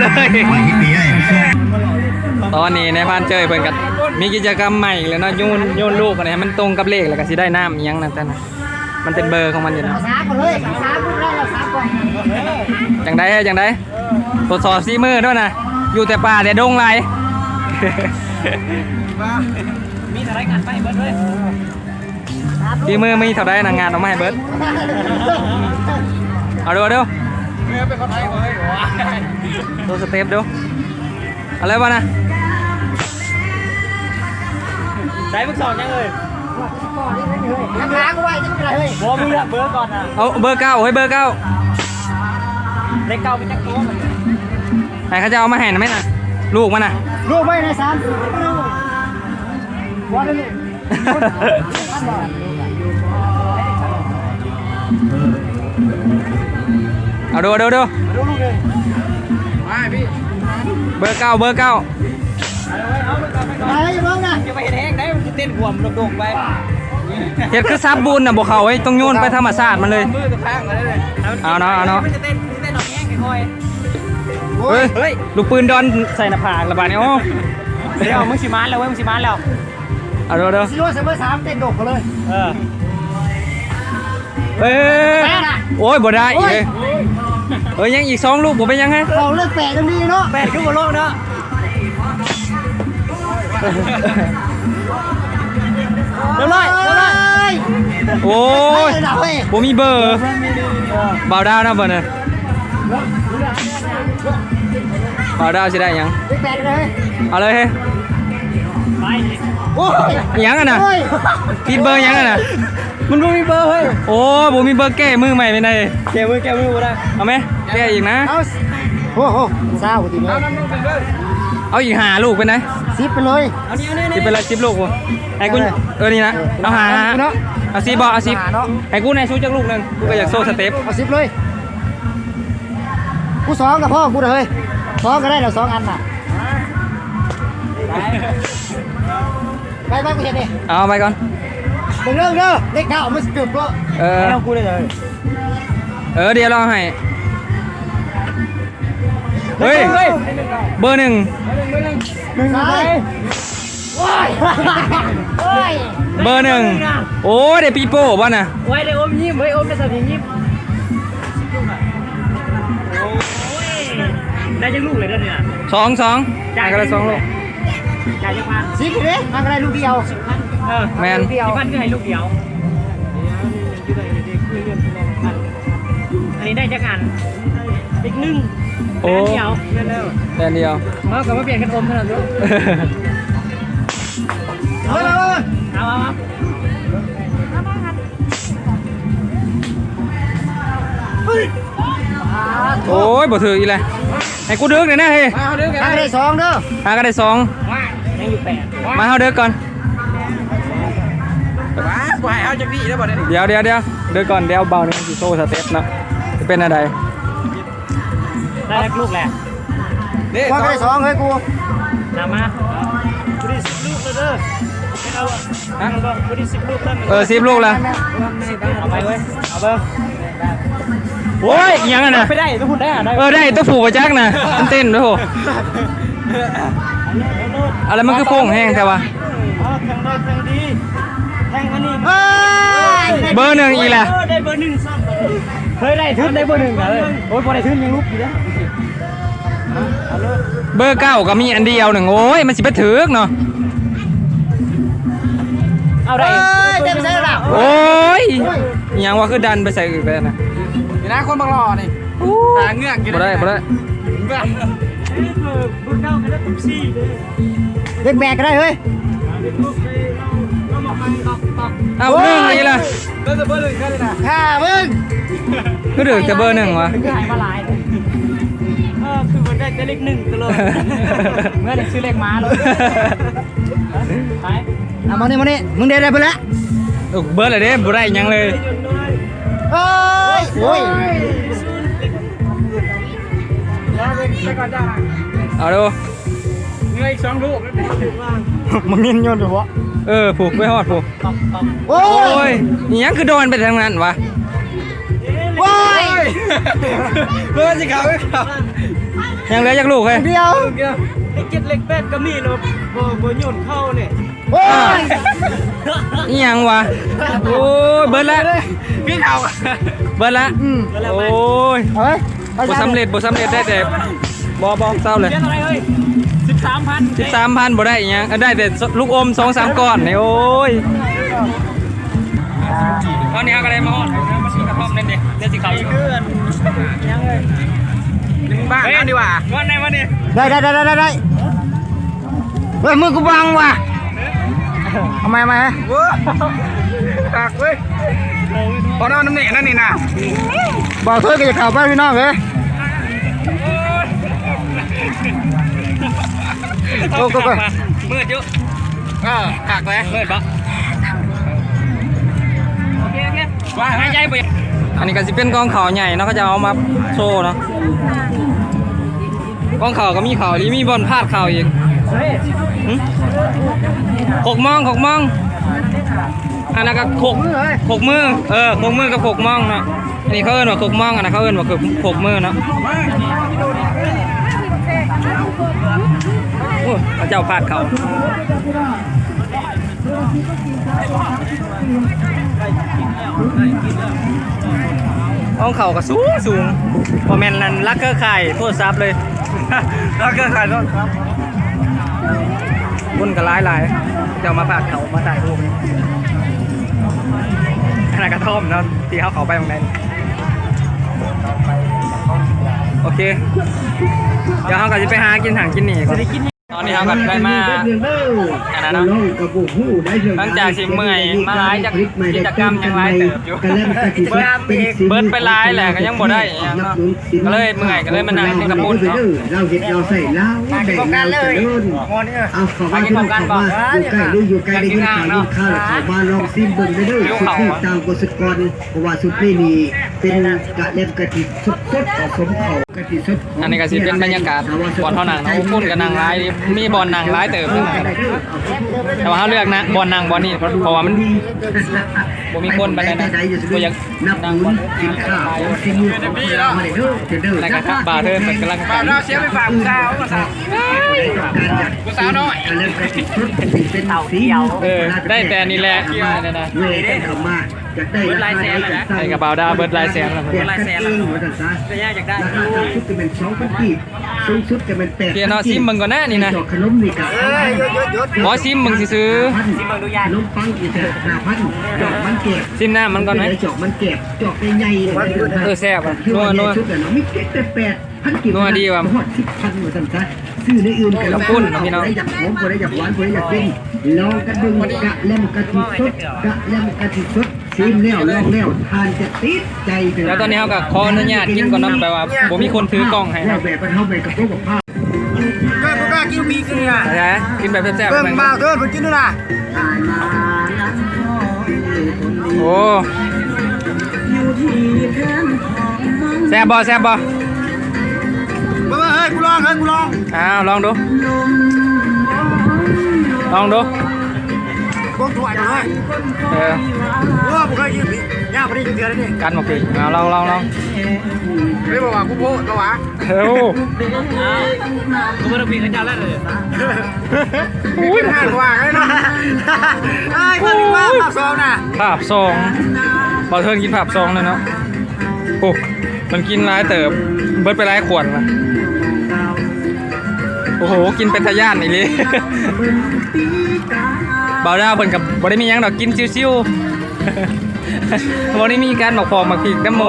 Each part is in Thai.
เลย ตอนนี้ในพานเจยเพิ่นก็มีกิจกรรมใหม่เลยเนาะโยนโยนลูกอะไรมันตรงกับเลขแล้วก็สิได้น้ำอิหยังนั่นแต่นะมันเป็นเบอร์ของมันอยู่นะสามก่อนเลยสามก่อนเลยสามก่อนจังได้จังได้ตรวจสอบซีมือด้วยนะอยู่แต่ป่าแต่ดงไร มีอะไรงานไปเบิดเลยซีมือมีเท่าไดนางงานเอามาให้เบิร์ดเอาดูเอาดู เมื่อเป็นคนไทยเลยว้าตัวสเต็ปดูเอาเลยวะนะใช้พวกสองยังเลยน้ำล้างไว้จะเป็นไรเฮ้ยโอ้มึงเลือกเบอร์ก่อนนะเอาเบอร์เก้าให้เบอร์เก้าเลขเก้าเป็นจักรโต๊ะไหนเขาจะเอามาให้นะไหมน่ะลูกมันน่ะลูกไม่ในสามวันนี้ เอาดูเอาดูเอาดูดูลูกเลยมาพี่เบอร์เก้าเบอร์เก้าเอาไปก่อนไปก่อนอะไรอยู่บ้างนะจะไปเห็นแห้งได้มันจะเต้นหัวมันโด่งๆไปเห็ดคือซับบุญน่ะบอกเขาไว้ต้องโยนไปธรรมศาสตร์มันเลยมือกับข้างมาได้เลยเอาเนาะเอาเนาะมันจะเต้นมันจะเต้นดอกแห้งค่อยเฮ้ยเฮ้ยลูกปืนดอนใส่หน้าผากระบาดเนี่ยโอ้ๆเดี๋ยวมึงสิมานแล้วเว้ยมึงสิมานแล้วเอาดูเอาดูซิโร่เซเบอร์สามเต้นดกกันเลยเออเอ้ยโอ้ยบ่ได้อีกเลย เอ้ยยังอีกสองลูกผมเป็นยังไงเราเลิกแปะตรงนี้เนาะแปดขึ้นบนโลกเนาะเดี๋ยวเลยเดี๋ยวเลยโอ้ยดับเฮ้ย ผมมีเบอร์บ่าวดาวนะเบอร์น่ะบ่าวดาวสิได้หยังเลิกแปะเลยเอาเลยเฮ้ยไปโอ้ยหยังอะนะโอ้ยผิดเบอร์หยังอะนะ มันบ่มีเบอร์เฮ้ยโอ้ผมมีเบอร์แก้มือใหม่ไปไหนแกมือแกมือบ่ได้เอาไหมแก้อีกนะเอาโอ้โหเศร้าทีนี้เอาอีกหาลูกไปไหนซิปไปเลยเอานี่เอานี่สิเป็นละสิบลูกวะไอ้กูเออนี่นะเอาหาหาเนาะเอาสิบบอกเอาสิบหาเนาะไอ้กูในสู้จักลูกหนึงกูก็อยากโซ่สเต็ปเอาซิปเลยกูสองกับพ่อกูเลยสองก็ได้เดี๋ยวสองอันน่ะไปไปกูเห็นดิเอาไปก่อน มึงเริ่มเด้อเล็กเก้ามันเกือบก็เออ ให้เอากูได้เลยเออเดี๋ยวเราให้ เฮ้ย เบอร์หนึ่ง หนึ่งไปโอ้ยโอ้ยเบอร์หนึ่ง โอ้เดี๋ยวปีโป้ป่ะน่ะไว้เลยอมยิ้มไว้อมได้สักทียิ้มโอ้ยได้จังลูกเลยเด้อเนี่ยสองสองจ่ายกันละสองลูกจ่ายจังพันซิปดิมันก็ได้ลูกเดียวเออ แมนสิพันก็ให้ลูกเดียว อันนี้ได้จักอันอีกหนึ่งโอ้เดียวเร็วแดนเดียวๆเอากลับมาเปลี่ยนกันอมเท่านั้นลูกเอาเลยเอาเอาเอาโอ้ยบ่ถืออีเลยให้กูดึกเลยนะเฮ้ยเอาเด้อกันมันก็ได้สองเด้อหาก็ได้สองว่ายังอยู่แปดมาเฮาเดึกก่อน ว้ายเอาจากนี่ได้บ่ได้นี่เดี๋ยวเดี๋ยวเดี๋ยวเดึกก่อนเดี๋ยวเบาหนึ่งสิโซ่สเต็ปนะจะเป็นอะไรได้แล้วลูกแหละมันก็ได้สองเฮ้ยกูนำมาบริสิบลูกเลยเด้อเอาฮะบริสิบลูกเพิ่มเออสิบลูกและเอาไปเว้ยเอาเบิ้งโอ้ยยังอะนะไปได้ทุกคนได้ได้เออได้ตัวผูกกระจักนะมันเต้นด้วยโหอะไรมันคือโป่งแห้งแต่ว่าเอาแข่งได้แข่งดี แข่งอันนี้เฮ้ยเบอร์หนึ่งอีกแหละได้เบอร์หนึ่งซ้ำเฮ้ยได้ทึนได้เบอร์หนึ่งเลยโอ้ยพอได้ทึนยังลุกอยู่นะเบอร์เก้าก็มีอันเดียวหนึ่งโอ้ยมันสิไปถือกเนาะเอาเฮ้ได้ยเต็มใส่ระดับโอ้ยอิหยังว่าคือดันไปใส่อีกแล้วนะนี่นะคนบางหล่อนี่ตาเงือกอยู่บ่ได้บ่ได้เบอร์เก้ากันแล้วตุ้มซี่เลยเล็กแบกก็ได้เฮ้ย เอาหนึ่งอีกละเบอร์เบอร์หนึ่งกันเลยนะข้ามึงคือถือแต่เบอร์หนึ่งวะคือหายมาหลายเออคือมันได้แต่เลขหนึ่งตลอดเมื่อเด็กซื้อเลขม้าเลยไปเอามานี่มานี่มึงได้ได้ไปแล้วลูกเบอร์อะไรเด้บ่ได้อิหยังเลยเฮ้ยโอ้ยไปก่อนจ้าเอาดูเงยสองลูก มึงนินโยนอยู่วะเออผูกไม่ฮอดผูกตอกตอกโอ้โอ้ยยอิหยังคือโดนไปทางนั้นวะโอ้ยเพื่อนสิเขาไม่เขายังเหลือจากลูกเฮ้ยเดียวเล็กเจ็ดเล็กแปดก็มีเนาะบ่บ่โยนเข้าเนี่ยโอ้ยอีหยังวะโอ้ยเบิร์ดละพี่เขาเบิร์ดละอืมโอ้ยเอาไว้ไปบ่สำเร็จบ่สำเร็จได้แต่บอบอเศร้าเลย เรียกอะไรเฮ้ย สิบสามพันสิบสามพันบ่ได้อีหยังเอ้ยได้แต่ลูกอมสองสามก้อนนี่โอ้ยตอนนี้เขาก็เลยมาฮอดมาซื้อกระท่อมนั่นดิเดี๋ยวสิเขาอยู่เพื่อนยังเลยบ้านนั่นดีกว่าวันไหนวันนี้ได้ได้ได้ได้ได้เฮ้ยมือกูบังว่ะทำไมทำไมว้าตักเว้ยพอนอนน้ำเหน็นั่นนี่นะบอกเพื่อนก็จะเข้าไปพี่น้องเลย โอ้ก็ก็มืดเยอะเออหักเลยมืดปะโอเคโอเคว่าหายใจไปอันนี้ก็สิเป็นกองเขาใหญ่เนาะก็จะเอามาโชว์เนาะกองเขาก็มีเขาลีมีบอลพาดเขาอีกหึหกโมองหกโมองอันนั้นก็หกหกมือเออหกมือกับหกโมองเนาะอันนี้เขาเอิ้นว่าหกโมองอันนั้นเขาเอิ้นว่าคือหกมือเนาะ โอ้พระเจ้าพาดเขาห้องเขาก็สูงสูงพอแมนนั้นลักเกอร์ไข่โทษซับเลยลักเกอร์ไข่โทษซับบุญก็ร้ายหลายเจ้ามาพาดเขามาถ่ายรูปอันนั้นกระท่อมเนาะที่เขาเขาไปตรงนั้น โอเค เดี๋ยวเขาก็จะไปหากินถังกินหนีก่อนตอนนี้เขาก็ได้มาอันนั้นเนาะหลังจากสิเมื่อยมาหลายจากกิจกรรมยังหลายเติบอยู่เบิดไปหลายแหละก็ยังบ่ได้อิหยังเนาะก็เลยเมื่อยก็เลยมานั่งกินกับปุ้นเนาะเราเห็ดเราใส่เหล้าแบ่งเราจะเลื่นเอาเข้ามาเข้ามาอยู่ใกล้หรืออยู่ไกลได้ยินข่าวยินข่าวเข้ามาลองซิมเบิ่งได้เลยสุดที่ตามกฎกรเพราะว่าสุดนี่มี เป็นกะเล็บกะทิสดสดผสมเขากะทิสดอันนี้ก็สิเป็นบรรยากาศบอลเท่านังเนาะปุ้นก็นั่งหลายมีบอลนั่งหลายเติบนึงแต่ว่าเขาเลือกนะบอลนั่งบอลนี่เพราะว่ามันบ่มีคนปานใดนะบ่อยากนับบุญกินข้าวซิมือของเรามาได้เด้อเด้อแล้วก็ครับบาร์เทิร์นเป็นกำลังใจเราเสียไปฝากผู้สาวผู้สาวน้อยเริ่มกระติดชุดเป็นเป็นสีเออได้แต่นี่แหละนี่นะเวได้เข้ามา อยากได้ราคาไหนจะไอ้กระเป๋าดาวเบิดลายแสนแล้วเบิดลายแสนแล้ว ว่าจังซะระยะอยากได้ราคาต่ำสุดจะเป็น2,000กีบสูงสุดจะเป็น8เกียร์เนาะซิมมึงก่อนหน้านี่นะขนมนี่ก็หมอซิมมึงสิซื้อซิมมึงดูยาขนมปังอีก5,000ดอกมันเก็บซิมหน้ามันก่อนไหม จอกมันเก็บจอกใหญ่ๆเออแซ่บอะคือว่านัวๆชุดอะเนาะมีเก็บแต่แปดพันกิโลนัวดีว่ะหอดสิบพันเหมือนกันซะซื้อในอื่นกันน้ำปุ้นนะพี่น้องได้อยากหอมคนได้อยากหวานคนได้อยากกินลองกระดึงกะเล่มกะทิสดกะเล่มกะทิสด ซีมแล้วลองแล้วทานจะติดใจไปแล้วตอนนี้เขาก็ขออนุญาตกินก่อนเนาะแปลว่าบ่มีคนถือกล้องให้คแล้รัวบแบบมันเข้าไปกับพวกกับผ้าก็กูกล้ากินมีกินอะใช่กินแบบแซ่บๆเบิ่งไปบ้าเกินผมกินด้วยนะตายมาแล้วโอ้แซ่บบ่แซ่บบ่เบิ่งเฮ้ยกูลองเฮ้ยกูลองอ้าวลองดูลองดู กูถ่วยเลยเออว่าผมเคยกินผีย่าพอดีกินเดือนนี่กันหมดปีเอาลองลองลองไม่บอกว่ากูโพดก็วะเฮ้ยกูไม่ได้ผีกันจ้าแล้วเลยอุ้ยห่างกว่าเลยนะไอ้คนนี้ว่าปากซองน่ะภาพซองบอลเทิร์นกินภาพซองเลยเนาะโอ้มันกินร้ายเติบเบิร์ดไปร้ายขวดละโอ้โห กินเป็นทะยานนี่เลย เบาดาวเพิ่นกับบได้มีหยังดอกกินซิวๆ บ่ได้มีการบอกพอกมาพริกน้ำโม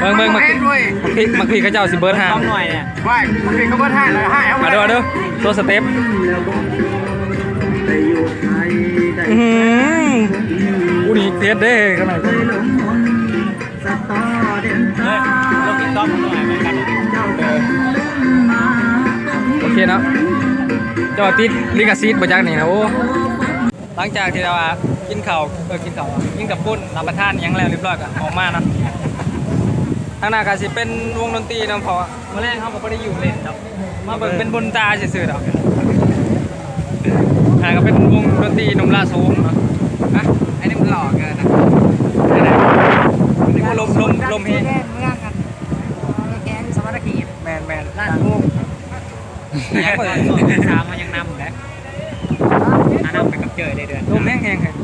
เฮ้ยเบิ่งเบิ่งมาพริกมาพริกมาพริกเขาเจ้าสิเบิร์ดห้ามหน่อยเนี่ยว่ามันเป็นขบวนห้าเลยห้าเอามาดูมาดูโซสเต็ปไปอยู่ไทยได้อือหือกูนี่เทสเด้ขนาดไปหลงมนต์สตอเด่นทางเรากินต้อมหน่อยเหมือนกันเจ้าเออโอเคเนาะ เจ้าติดลิขสิทธิ์บ่จักนี่นะโอ้หลังจากที่เราว่ากินข้าวเออกินข้าวอะกินกับปุ้นรับประทานหยังแล้วเรียบร้อยก็ออกมาเนาะทางหน้าก็สิเป็นวงดนตรีเนาะเพราะว่าเมื่อแรกเขาก็บ่ได้อยู่เล่นดอกมาเบิ่งเป็นบนตาซื่อๆดอกอ่าก็เป็นวงดนตรีหนุ่มลาโซมเนาะไอ้นี่มันหลอกเกินนะนี่แหละลมลมลมเฮแกนเมืองกันแกนสวัสดิ์แมนแมนลาดมุก ยังเปิดส่วนสามมันยังนำแล้วอันนำไปกับเจอได้เดือนลมแห้งแห้งเลย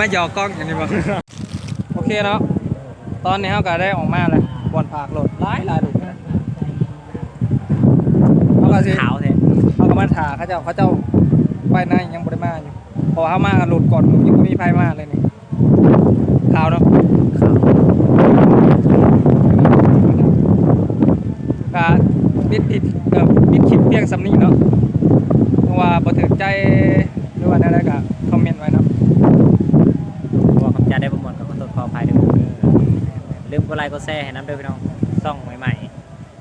มาหยอกกล้องอย่างนี้บ่โอเคเนาะตอนนี้เขาก็ได้ออกมาแล้วบอลปากโหลดหลายหลายลูกนะเขาก็สิขาวแท้เขาก็มาถาเขาเจ้าเขาเจ้าไปหน้ายังบริมาอยู่เพอเขามากันหลุดก่อนยังไม่มีไฟมาเลยนี่ข่าวเนาะก็ ปิดผิดเออปิดคลิปเพียงสำนีเนาะเพราะว่าบ่ถึงใจหรือว่าได้ๆก็คอมเมนต์ไว้เนาะบอกคำจาได้ประมวลกับคนตรวจขออภัยด้วยลืมกดไลค์กดแชร์ให้น้ำด้วยพี่น้องซ่องใหม่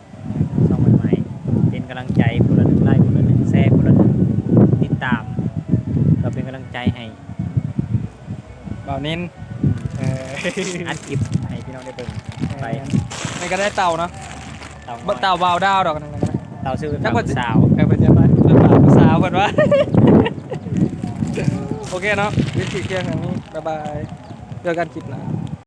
ๆซ่องใหม่ๆเป็นกำลังใจคนละหนึ่งไลค์คนละหนึ่งแชร์คนละหนึ่งติดตามก็เป็นกำลังใจให้บ่าวนินเอออัดคลิปให้พี่น้องได้เบิ่งไปนี่ก็ได้เต่าเนาะ เต่าบ่เต่าบาวดาวดอกนั่นนะเต่าชื่อจัเต่ากว่าสาวเออเป็นยังไงเป็นปากผู้สาวเพิ่นว่าโอเคเนาะวิธีเที่ยงอย่างนี้ บ๊ายบายเจอกันคลิปหน้า